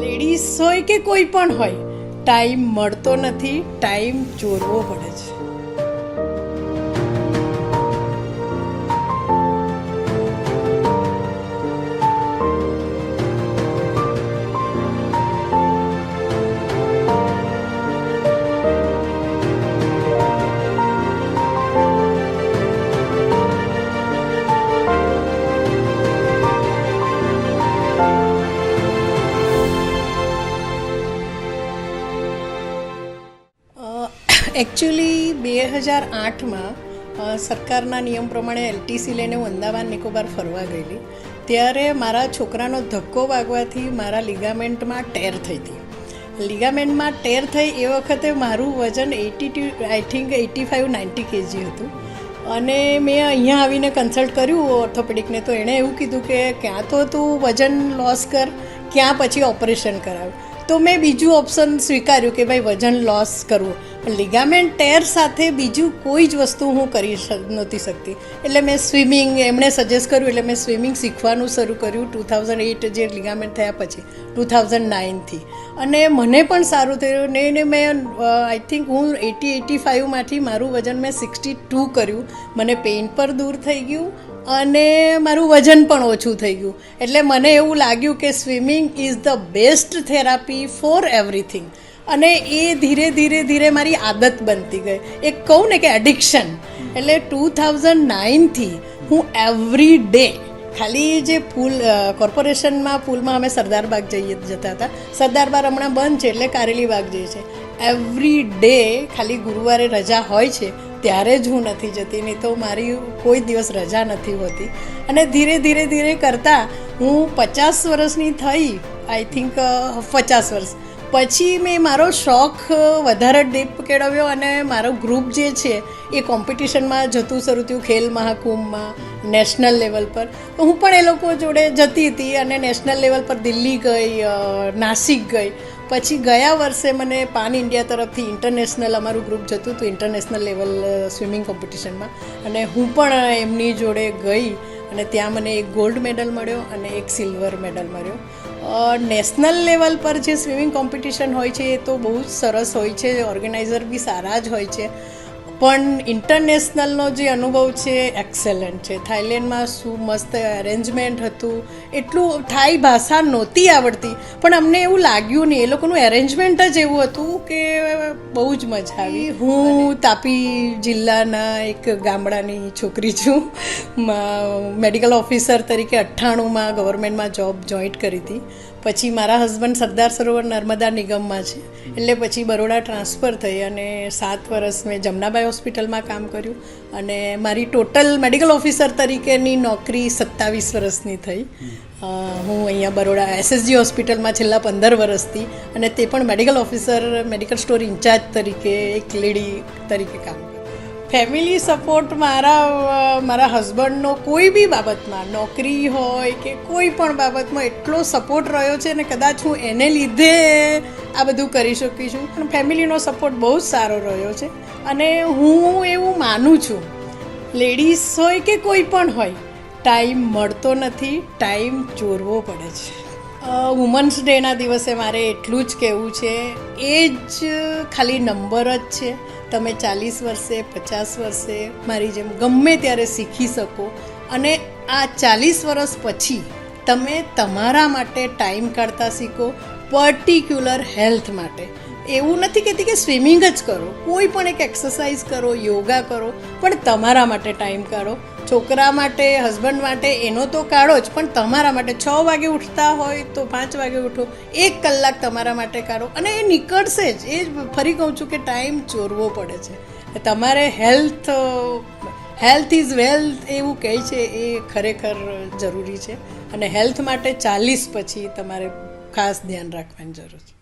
Ladies હોય કે કોઈ પણ હોય ટાઈમ મળતો નથી ટાઈમ ચોરવો પડે છે. એકચ્યુઅલી બે હજાર આઠમાં સરકારના નિયમ પ્રમાણે એલટીસી લઈને હું અંદામાન નિકોબાર ફરવા ગયેલી. ત્યારે મારા છોકરાનો ધક્કો વાગવાથી મારા લિગામેન્ટમાં ટેર થઈ હતી. લિગામેન્ટમાં ટેર થઈ એ વખતે મારું વજન eighty two I think eighty five ninety K G હતું. અને મેં અહીંયા આવીને કન્સલ્ટ કર્યું ઓર્થોપેડિકને તો એણે એવું કીધું કે ક્યાં તો તું વજન લોસ કર, ક્યાં પછી ઓપરેશન કરાવ. તો મેં બીજું ઓપ્શન સ્વીકાર્યું કે ભાઈ વજન લોસ કરવું. લિગામેન્ટ ટેર સાથે બીજું કોઈ જ વસ્તુ હું કરી નહોતી શકતી. એટલે મેં સ્વિમિંગ એમણે સજેસ્ટ કર્યું, એટલે મેં સ્વિમિંગ શીખવાનું શરૂ કર્યું ટુ થાઉઝન્ડ એઇટ જે લિગામેન્ટ થયા પછી ટુ થાઉઝન્ડ નાઇનથી અને મને પણ સારું થયું ને એને મેં આઈ થિંક હું એટી એટી ફાઇવમાંથી મારું વજન મેં સિક્સટી ટુ કર્યું. મને પેઇન પર દૂર થઈ ગયું અને મારું વજન પણ ઓછું થઈ ગયું. એટલે મને એવું લાગ્યું કે swimming is the best therapy for everything. અને એ ધીરે ધીરે ધીરે મારી આદત બનતી ગઈ. એક કહું ને કે એડિક્શન. એટલે ટુ થાઉઝન્ડ નાઇનથી હું એવરી ડે ખાલી જે પુલ કોર્પોરેશનમાં પુલમાં અમે સરદાર બાગ જઈએ, જતા હતા. સરદાર બાગ હમણાં બંધ છે એટલે કારેલી બાગ જઈએ છે એવરી ડે ખાલી ગુરુવારે રજા હોય છે. ત્યારે જ હું નથી જતી, નહીં તો મારી કોઈ દિવસ રજા નથી હોતી. અને ધીરે ધીરે ધીરે કરતાં હું પચાસ વર્ષની થઈ આઈ થિંક પચાસ વર્ષ. પછી મેં મારો શોખ વધારે ડીપ કેળવ્યો અને મારો ગ્રુપ જે છે, એ કોમ્પિટિશનમાં જતું શરૂ થયું ખેલ મહાકુંભમાં નેશનલ લેવલ પર. તો હું પણ એ લોકો જોડે જતી હતી અને નેશનલ લેવલ પર દિલ્હી ગઈ નાસિક ગઈ. પછી ગયા વર્ષે મને પાન ઇન્ડિયા તરફથી ઇન્ટરનેશનલ અમારું ગ્રુપ જતું હતું ઇન્ટરનેશનલ લેવલ સ્વિમિંગ કોમ્પિટિશનમાં અને હું પણ એમની જોડે ગઈ અને ત્યાં મને એક ગોલ્ડ મેડલ મળ્યો અને એક સિલ્વર મેડલ મળ્યો. નેશનલ લેવલ પર જે સ્વિમિંગ કોમ્પિટિશન હોય છે એ તો બહુ જ સરસ હોય છે ઓર્ગેનાઇઝર બી સારા જ હોય છે. પણ ઇન્ટરનેશનલનો જે અનુભવ છે એક્સેલન્ટ છે. થાઈલેન્ડમાં શું મસ્ત એરેન્જમેન્ટ હતું એટલું થાઈ ભાષા નહોતી આવડતી. પણ અમને એવું લાગ્યું નહીં એ લોકોનું એરેન્જમેન્ટ જ એવું હતું કે બહુ જ મજા આવી. હું તાપી જિલ્લાના એક ગામડાની છોકરી છું. મેડિકલ ઓફિસર તરીકે અઠ્ઠાણુંમાં ગવર્મેન્ટમાં જોબ જોઈન્ટ કરી હતી. પછી મારા હસબન્ડ સરદાર સરોવર નર્મદા નિગમમાં છે. એટલે પછી બરોડા ટ્રાન્સફર થઈ અને સાત વર્ષ મેં જમનાબાઈ હોસ્પિટલમાં કામ કર્યું અને મારી ટોટલ મેડિકલ ઓફિસર તરીકેની નોકરી સત્તાવીસ વર્ષની થઈ. હું અહીંયા બરોડા એસએસજી હોસ્પિટલમાં છેલ્લા પંદર વર્ષથી અને તે પણ medical officer, medical store in charge તરીકે એક લેડી તરીકે કામ કરું ફેમિલી સપોર્ટ મારા મારા હસબન્ડનો કોઈ બી બાબતમાં, નોકરી હોય કે કોઈ પણ બાબતમાં એટલો સપોર્ટ રહ્યો છે ને કદાચ હું એને લીધે આ બધું કરી શકી છું. પણ ફેમિલીનો સપોર્ટ બહુ જ સારો રહ્યો છે અને હું એવું માનું છું. લેડીઝ હોય કે કોઈ પણ હોય, ટાઈમ મળતો નથી, ટાઈમ ચોરવો પડે છે. વુમન્સ ડેના દિવસે મારે એટલું જ કહેવું છે. એ જ ખાલી નંબર જ છે. તમે ચાલીસ વર્ષે, પચાસ વર્ષે મારી જેમ ગમે ત્યારે શીખી શકો. અને આ ચાલીસ વર્ષ પછી તમે તમારા માટે ટાઈમ કાઢતા શીખો પર્ટિક્યુલર હેલ્થ માટે. એવું નથી કહેતી કે સ્વિમિંગ જ કરો. કોઈ પણ એક એક્સરસાઇઝ કરો, યોગા કરો, પણ તમારા માટે ટાઈમ કાઢો. છોકરા માટે, હસબન્ડ માટે એનો તો કાઢો જ, પણ તમારા માટે છ વાગે ઉઠતા હોય તો પાંચ વાગે ઉઠો. એક કલાક તમારા માટે કાઢો અને એ નીકળશે જ. એ જ ફરી કહું છું કે ટાઈમ ચોરવો પડે છે. તમારે હેલ્થ હેલ્થ ઇઝ વેલ્થ એવું કહે છે એ ખરેખર જરૂરી છે. અને હેલ્થ માટે ચાલીસ પછી તમારે ખાસ ધ્યાન રાખવાની જરૂર છે.